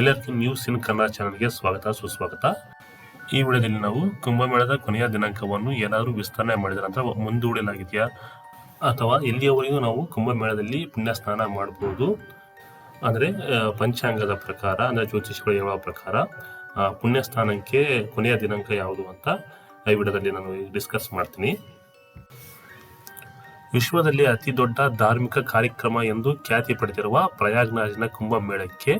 ಎಲ್ಲರಿಗೂ ನ್ಯೂಸ್ ಇನ್ ಕನ್ನಡ ಚಾನಲ್ಗೆ ಸ್ವಾಗತ, ಸುಸ್ವಾಗತ. ಈ ವಿಡಿಯೋದಲ್ಲಿ ನಾವು ಕುಂಭಮೇಳದ ಕೊನೆಯ ದಿನಾಂಕವನ್ನು ಏನಾದರೂ ವಿಸ್ತರಣೆ ಮಾಡಿದ ನಂತರ ಮುಂದೂಡಲಾಗಿದೆಯಾ? ಅಥವಾ ಎಲ್ಲಿಯವರೆಗೂ ನಾವು ಕುಂಭಮೇಳದಲ್ಲಿ ಪುಣ್ಯ ಸ್ನಾನ ಮಾಡಬಹುದು ಅಂದರೆ ಪಂಚಾಂಗದ ಪ್ರಕಾರ, ಅಂದರೆ ಜ್ಯೋತಿಷಗಳು ಹೇಳುವ ಪ್ರಕಾರ ಪುಣ್ಯ ಸ್ನಾನಕ್ಕೆ ಕೊನೆಯ ದಿನಾಂಕ ಯಾವುದು ಅಂತ ಈ ವಿಡಿಯೋದಲ್ಲಿ ನಾನು ಡಿಸ್ಕಸ್ ಮಾಡ್ತೀನಿ. ವಿಶ್ವದಲ್ಲಿ ಅತಿ ದೊಡ್ಡ ಧಾರ್ಮಿಕ ಕಾರ್ಯಕ್ರಮ ಎಂದು ಖ್ಯಾತಿ ಪಡೆದಿರುವ ಪ್ರಯಾಗ್ರಾಜ್ನ ಕುಂಭಮೇಳಕ್ಕೆ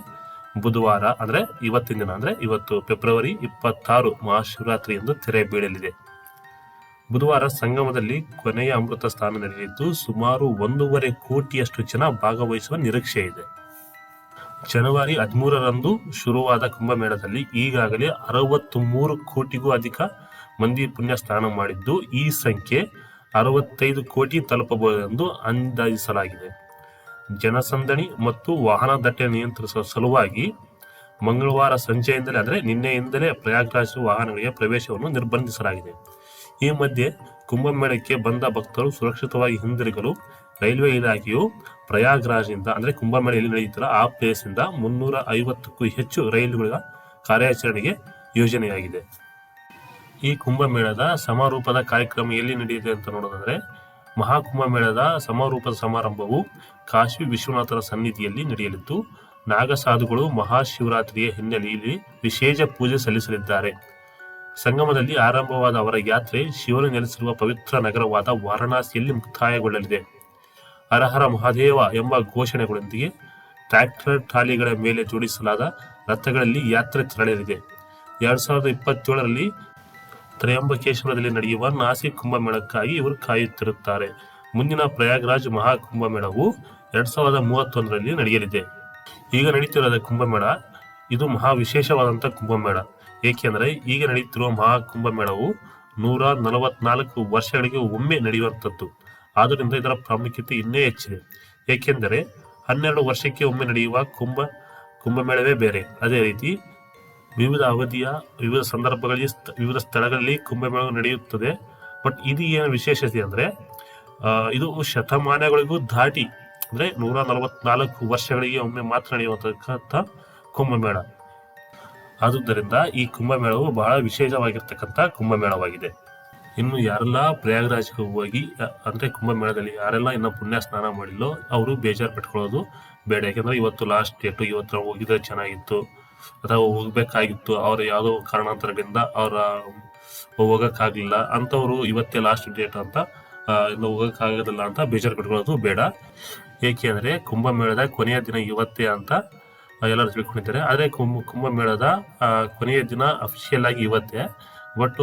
ಬುಧವಾರ, ಅಂದ್ರೆ ಇವತ್ತಿನ ದಿನ, ಅಂದ್ರೆ ಇವತ್ತು ಫೆಬ್ರವರಿ ಇಪ್ಪತ್ತಾರು ಮಹಾಶಿವರಾತ್ರಿ ಎಂದು ತೆರೆ ಬೀಳಲಿದೆ. ಬುಧವಾರ ಸಂಗಮದಲ್ಲಿ ಕೊನೆಯ ಅಮೃತ ಸ್ಥಾನ ನಡೆಯಲಿದ್ದು ಸುಮಾರು ಒಂದೂವರೆ ಕೋಟಿಯಷ್ಟು ಜನ ಭಾಗವಹಿಸುವ ನಿರೀಕ್ಷೆ ಇದೆ. ಜನವರಿ ಹದಿಮೂರರಂದು ಶುರುವಾದ ಕುಂಭಮೇಳದಲ್ಲಿ ಈಗಾಗಲೇ ಅರವತ್ತ್ ಮೂರು ಕೋಟಿಗೂ ಅಧಿಕ ಮಂದಿ ಪುಣ್ಯ ಸ್ನಾನ ಮಾಡಿದ್ದು, ಈ ಸಂಖ್ಯೆ ಅರವತ್ತೈದು ಕೋಟಿ ತಲುಪಬಹುದೆಂದು ಅಂದಾಜಿಸಲಾಗಿದೆ. ಜನಸಂದಣಿ ಮತ್ತು ವಾಹನ ದಟ್ಟಣೆ ನಿಯಂತ್ರಿಸುವ ಸಲುವಾಗಿ ಮಂಗಳವಾರ ಸಂಜೆಯಿಂದಲೇ ಅಂದರೆ ನಿನ್ನೆಯಿಂದಲೇ ಪ್ರಯಾಗ್ರಾಜ್ ವಾಹನಗಳಿಗೆ ಪ್ರವೇಶವನ್ನು ನಿರ್ಬಂಧಿಸಲಾಗಿದೆ. ಈ ಮಧ್ಯೆ ಕುಂಭಮೇಳಕ್ಕೆ ಬಂದ ಭಕ್ತರು ಸುರಕ್ಷಿತವಾಗಿ ಹಿಂದಿರುಗಲು ರೈಲ್ವೆ ಇಲಾಖೆಯು ಪ್ರಯಾಗ್ರಾಜ್ನಿಂದ ಅಂದರೆ ಕುಂಭಮೇಳ ಎಲ್ಲಿ ಆ ಪ್ಲೇಸಿಂದ ಮುನ್ನೂರ ಐವತ್ತಕ್ಕೂ ಹೆಚ್ಚು ರೈಲುಗಳ ಕಾರ್ಯಾಚರಣೆಗೆ ಯೋಜನೆಯಾಗಿದೆ. ಈ ಕುಂಭಮೇಳದ ಸಮಾರೋಪದ ಕಾರ್ಯಕ್ರಮ ಎಲ್ಲಿ ನಡೆಯಿದೆ ಅಂತ ನೋಡೋದಾದ್ರೆ ಮಹಾಕುಂಭಮೇಳದ ಸಮಾರೋಪದ ಸಮಾರಂಭವು ಕಾಶಿ ವಿಶ್ವನಾಥರ ಸನ್ನಿಧಿಯಲ್ಲಿ ನಡೆಯಲಿದ್ದು, ನಾಗಸಾಧುಗಳು ಮಹಾಶಿವರಾತ್ರಿಯ ಹಿನ್ನೆಲೆಯಲ್ಲಿ ವಿಶೇಷ ಪೂಜೆ ಸಲ್ಲಿಸಲಿದ್ದಾರೆ. ಸಂಗಮದಲ್ಲಿ ಆರಂಭವಾದ ಅವರ ಯಾತ್ರೆ ಶಿವನು ನೆಲೆಸಿರುವ ಪವಿತ್ರ ನಗರವಾದ ವಾರಣಾಸಿಯಲ್ಲಿ ಮುಕ್ತಾಯಗೊಳ್ಳಲಿದೆ. ಹರಹರ ಮಹಾದೇವ ಎಂಬ ಘೋಷಣೆಗಳೊಂದಿಗೆ ಟ್ರ್ಯಾಕ್ಟರ್ ಟ್ರಾಲಿಗಳ ಮೇಲೆ ಜೋಡಿಸಲಾದ ರಥಗಳಲ್ಲಿ ಯಾತ್ರೆ ತೆರಳಲಿದೆ. ಎರಡ್ ಸಾವಿರದ ಇಪ್ಪತ್ತೇಳರಲ್ಲಿ ತ್ರಯಂಬಕೇಶ್ವರದಲ್ಲಿ ನಡೆಯುವ ನಾಸಿಕ್ ಕುಂಭಮೇಳಕ್ಕಾಗಿ ಇವರು ಕಾಯುತ್ತಿರುತ್ತಾರೆ. ಮುಂದಿನ ಪ್ರಯಾಗ್ರಾಜ್ ಮಹಾ ಕುಂಭಮೇಳವು ಎರಡ್ ಸಾವಿರದ ಮೂವತ್ತೊಂದರಲ್ಲಿ ನಡೆಯಲಿದೆ. ಈಗ ನಡೀತಿರೋದ ಕುಂಭಮೇಳ, ಇದು ಮಹಾ ವಿಶೇಷವಾದಂಥ ಕುಂಭಮೇಳ. ಏಕೆಂದರೆ ಈಗ ನಡೆಯುತ್ತಿರುವ ಮಹಾ ಕುಂಭಮೇಳವು ನೂರ ನಲವತ್ನಾಲ್ಕು ವರ್ಷಗಳಿಗೆ ಒಮ್ಮೆ ನಡೆಯುವಂಥದ್ದು. ಆದ್ದರಿಂದ ಇದರ ಪ್ರಾಮುಖ್ಯತೆ ಇನ್ನೇ ಹೆಚ್ಚಿದೆ. ಏಕೆಂದರೆ ಹನ್ನೆರಡು ವರ್ಷಕ್ಕೆ ಒಮ್ಮೆ ನಡೆಯುವ ಕುಂಭ, ಕುಂಭಮೇಳವೇ ಬೇರೆ. ಅದೇ ರೀತಿ ವಿವಿಧ ಅವಧಿಯ ವಿವಿಧ ಸಂದರ್ಭಗಳಲ್ಲಿ ವಿವಿಧ ಸ್ಥಳಗಳಲ್ಲಿ ಕುಂಭಮೇಳ ನಡೆಯುತ್ತದೆ. ಬಟ್ ಇದು ಏನು ವಿಶೇಷತೆ ಅಂದ್ರೆ ಇದು ಶತಮಾನಗಳಿಗೂ ದಾಟಿ, ಅಂದ್ರೆ ನೂರ ನಲವತ್ನಾಲ್ಕು ವರ್ಷಗಳಿಗೆ ಒಮ್ಮೆ ಮಾತ್ರ ನಡೆಯುವಂತಕ್ಕಂಥ ಕುಂಭಮೇಳ. ಆದುದರಿಂದ ಈ ಕುಂಭಮೇಳವು ಬಹಳ ವಿಶೇಷವಾಗಿರ್ತಕ್ಕಂಥ ಕುಂಭಮೇಳವಾಗಿದೆ. ಇನ್ನು ಯಾರೆಲ್ಲ ಪ್ರಯಾಗರಾಜ್ಗೆ ಹೋಗಿ ಅಂದರೆ ಕುಂಭಮೇಳದಲ್ಲಿ ಯಾರೆಲ್ಲ ಇನ್ನು ಪುಣ್ಯ ಸ್ನಾನ ಮಾಡಿಲ್ಲೋ, ಅವರು ಬೇಜಾರು ಪಟ್ಕೊಳ್ಳೋದು ಬೇಡ. ಯಾಕೆಂದರೆ ಇವತ್ತು ಲಾಸ್ಟ್ ಡೇಟು ಇವತ್ತು ಹೋಗಿದ್ರೆ ಚೆನ್ನಾಗಿತ್ತು. ಅಥವಾ ಹೋಗ್ಬೇಕಾಗಿತ್ತು. ಅವ್ರ ಯಾವುದೋ ಕಾರಣಾಂತರದಿಂದ ಅವರ ಹೋಗಕ್ಕಾಗ್ಲಿಲ್ಲ. ಅಂತವ್ರು ಇವತ್ತೇ ಲಾಸ್ಟ್ ಡೇಟ್ ಅಂತ ಇನ್ನು ಹೋಗಕ್ಕಾಗೋದಿಲ್ಲ ಅಂತ ಬೇಜಾರು ಕಟ್ಕೊಳ್ಳೋದು ಬೇಡ. ಏಕೆಂದ್ರೆ ಕುಂಭಮೇಳದ ಕೊನೆಯ ದಿನ ಇವತ್ತೇ ಅಂತ ಎಲ್ಲರೂ ತಿಳ್ಕೊಂಡಿದ್ದಾರೆ. ಆದರೆ ಕುಂಭ ಕುಂಭಮೇಳದ ಕೊನೆಯ ದಿನ ಅಫಿಷಿಯಲ್ ಆಗಿ ಇವತ್ತೇ. ಬಟ್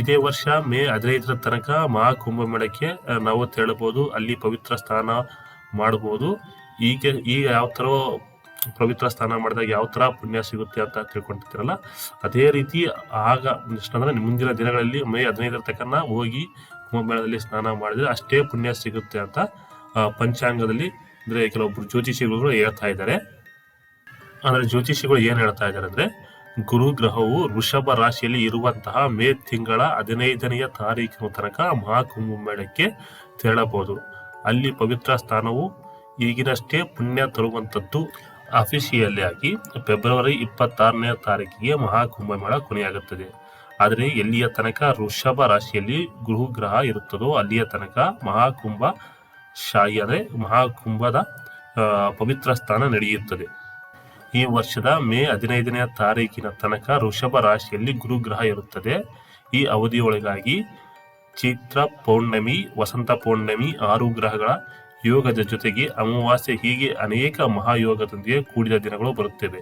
ಇದೇ ವರ್ಷ ಮೇ ಹದಿನೈದರ ತನಕ ಮಹಾ ಕುಂಭಮೇಳಕ್ಕೆ ನಾವು ತೆರಳಬಹುದು. ಅಲ್ಲಿ ಪವಿತ್ರ ಸ್ನಾನ ಮಾಡಬಹುದು ಈಗ ಈಗ ಯಾವ ಥರ ಪವಿತ್ರ ಸ್ನಾನ ಮಾಡಿದಾಗ ಯಾವ ಥರ ಪುಣ್ಯ ಸಿಗುತ್ತೆ ಅಂತ ತಿಳ್ಕೊಂಡಿರ್ತೀರಲ್ಲ? ಅದೇ ರೀತಿ ಆಗ ಅಂದ್ರೆ ಮುಂದಿನ ದಿನಗಳಲ್ಲಿ ಮೇ ಹದಿನೈದರ ತನಕ ಹೋಗಿ ಕುಂಭಮೇಳದಲ್ಲಿ ಸ್ನಾನ ಮಾಡಿದ್ರೆ ಅಷ್ಟೇ ಪುಣ್ಯ ಸಿಗುತ್ತೆ ಅಂತ ಪಂಚಾಂಗದಲ್ಲಿ ಅಂದ್ರೆ ಕೆಲವೊಬ್ರು ಜ್ಯೋತಿಷಿಗಳು ಹೇಳ್ತಾ ಇದ್ದಾರೆ. ಅಂದ್ರೆ ಜ್ಯೋತಿಷಿಗಳು ಏನು ಹೇಳ್ತಾ ಇದ್ದಾರೆ ಅಂದ್ರೆ ಗುರು ಗ್ರಹವು ವೃಷಭ ರಾಶಿಯಲ್ಲಿ ಇರುವಂತಹ ಮೇ ತಿಂಗಳ ಹದಿನೈದನೆಯ ತಾರೀಕಿನ ತನಕ ಮಹಾಕುಂಭಮೇಳಕ್ಕೆ ತೆರಳಬಹುದು. ಅಲ್ಲಿ ಪವಿತ್ರ ಸ್ಥಾನವು ಈಗಿನಷ್ಟೇ ಪುಣ್ಯ ತರುವಂತದ್ದು ಅಫಿಷಿಯಲ್ ಆಗಿ ಫೆಬ್ರವರಿ ಇಪ್ಪತ್ತಾರನೇ ತಾರೀಕಿಗೆ ಮಹಾಕುಂಭಮೇಳ ಕೊನೆಯಾಗುತ್ತದೆ. ಆದರೆ ಎಲ್ಲಿಯ ತನಕ ವೃಷಭ ರಾಶಿಯಲ್ಲಿ ಗುರು ಗ್ರಹ ಇರುತ್ತದೋ ಅಲ್ಲಿಯ ತನಕ ಮಹಾಕುಂಭ ಶಾಹಿ ಅಂದರೆ ಮಹಾಕುಂಭದ ಪವಿತ್ರ ಸ್ಥಾನ ನಡೆಯುತ್ತದೆ. ಈ ವರ್ಷದ ಮೇ ಹದಿನೈದನೇ ತಾರೀಕಿನ ತನಕ ವೃಷಭ ರಾಶಿಯಲ್ಲಿ ಗುರುಗ್ರಹ ಇರುತ್ತದೆ. ಈ ಅವಧಿಯೊಳಗಾಗಿ ಚೈತ್ರ ಪೌರ್ಣಮಿ, ವಸಂತ ಪೌರ್ಣಮಿ ಆರು ಗ್ರಹಗಳ ಯೋಗದ ಜೊತೆಗೆ ಅಮಾವಾಸ್ಯೆ ಹೀಗೆ ಅನೇಕ ಮಹಾಯೋಗದೊಂದಿಗೆ ಕೂಡಿದ ದಿನಗಳು ಬರುತ್ತವೆ.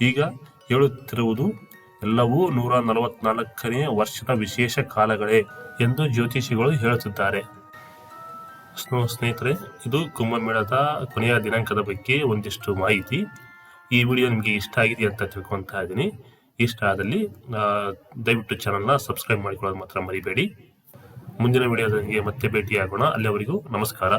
ಈಗ ಹೇಳುತ್ತಿರುವುದು, ಎಲ್ಲವೂ ನೂರ ನಲವತ್ನಾಲ್ಕನೇ ವರ್ಷದ ವಿಶೇಷ ಕಾಲಗಳೇ ಎಂದು ಜ್ಯೋತಿಷಿಗಳು ಹೇಳುತ್ತಿದ್ದಾರೆ. ಸ್ನೇಹ- ಸ್ನೇಹಿತರೆ, ಇದು ಕುಂಭಮೇಳದ ಕೊನೆಯ ದಿನಾಂಕದ ಬಗ್ಗೆ ಒಂದಿಷ್ಟು ಮಾಹಿತಿ. ಈ ವಿಡಿಯೋ ನಿಮಗೆ ಇಷ್ಟ ಆಗಿದೆ ಅಂತ ತಿಳ್ಕೊತಾ ಇದ್ದೀನಿ. ಇಷ್ಟ ಆದಲ್ಲಿ ದಯವಿಟ್ಟು ಚಾನಲ್ನ ಸಬ್ಸ್ಕ್ರೈಬ್ ಮಾಡಿಕೊಳ್ಳೋದು ಮಾತ್ರ ಮರಿಬೇಡಿ. ಮುಂದಿನ ವಿಡಿಯೋದೊಂದಿಗೆ ಮತ್ತೆ ಭೇಟಿಯಾಗೋಣ. ಅಲ್ಲಿವರೆಗೂ ನಮಸ್ಕಾರ.